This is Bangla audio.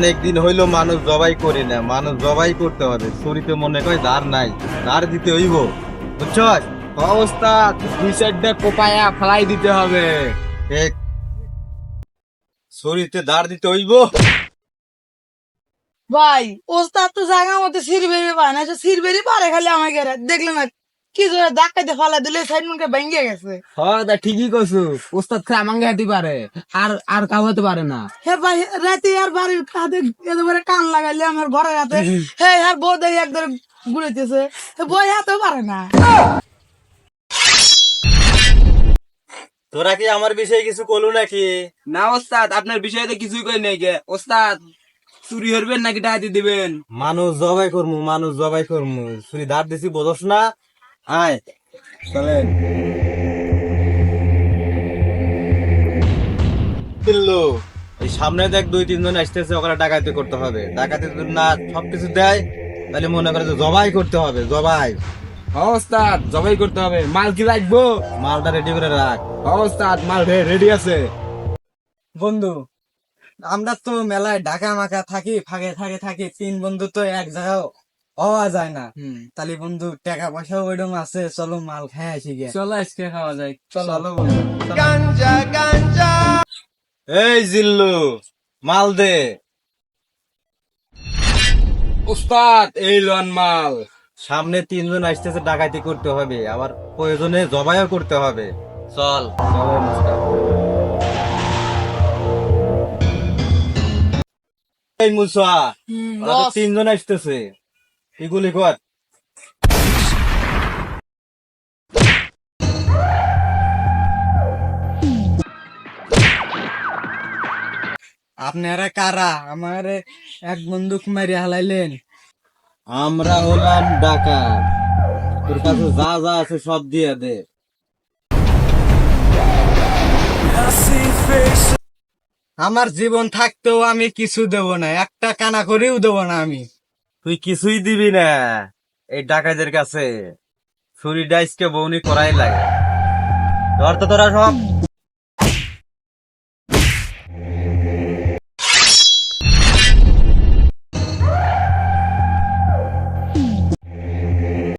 অনেক দিন হইল মানুষ জবাই করি না, মানুষ জবাই করতে হবে শরীরে মনে কয় দাঁড় নাই দাঁড় দিতে হইব। বুঝছস অবস্থা, দুই সাইডটা কোপায়া ফেলাই দিতে হবে। ঠিক শরীরে দাঁড় দিতে হইব। ভাই, ওস্তাদ তো জায়গা মতো সিরবেরি পায় না সিরবেরি পারে খালি আমাকে দেখলে না? কি জোরে ফালা দিলে সাইড মুখে ভেঙে গেছে। হ্যাঁ তা ঠিকই কছু ওস্তাদ খায় আমাকে হাঁটি পারে আর আর কাউ হতে পারে না। হে ভাই রাতে আর বাড়ির কাঁধে একেবারে কান লাগাইলে আমার ঘরের হাতে হে আর বউ একদম ঘুরেতেছে বই হাতেও পারে না। তোরা কি আমার বিষয়ে কিছু কলু নাকি? না ওস্তাদ আপনার বিষয়ে তো কিছুই কই নাই গে। ওস্তাদ চুরি হরবেন নাকি ডাহাতি দিবেন? মানুষ জবাই করমু মানুষ জবাই করমু। চুরি দাঁড় দিছি বোঝস না। আয় চলেন। দিল্লু এই সামনে দেখ দুই তিনজন আসতেছে ওখানে ডাকাতি করতে হবে। ডাকাতি যদি না সবকিছু দেয় তাহলে মনে করে যে জবাই করতে হবে জবাই। হ্যাঁ ওস্তাদ জবাই করতে হবে। মাল কি লাগবো? মালটা রেডি করে রাখ। হ্যাঁ ওস্তাদ মাল রেডি আছে। বন্ধু আমরা তো মেলায় ঢাকা মাকা থাকি ফাঁকে থাকে থাকি তিন বন্ধু তো এক জায়গায় হওয়া যায় না। তাহলে বন্ধু টাকা পয়সা ওইরকম আছে চলো মাল খাই আসি গে চলো আজকে খাওয়া যায় চলো। বন্ধু চলো। এই জিল্লু মাল দে। ওস্তাদ এই লন মাল। সামনে তিনজন আসতেছে ডাকাতি করতে হবে। আবার প্রয়োজনে জবাইও করতে হবে। চল। এই মুসা। তিনজন আসতেছে। এগুলি কর আপনারা কারা? আমার এক বন্দুক মারি হালাইলেন। আমরা হলাম ডাকা তোর কাছে যা যা আছে সব দিয়ে দে। আমার জীবন থাকতেও আমি কিছু দেব না একটা কানা করেও দেব না আমি। তুই কিছুই দিবি না। এই ডাকাইদের কাছে। ছুরি ডাইসকে বৌনি করাই লাগে। ধর তো তোরা সব।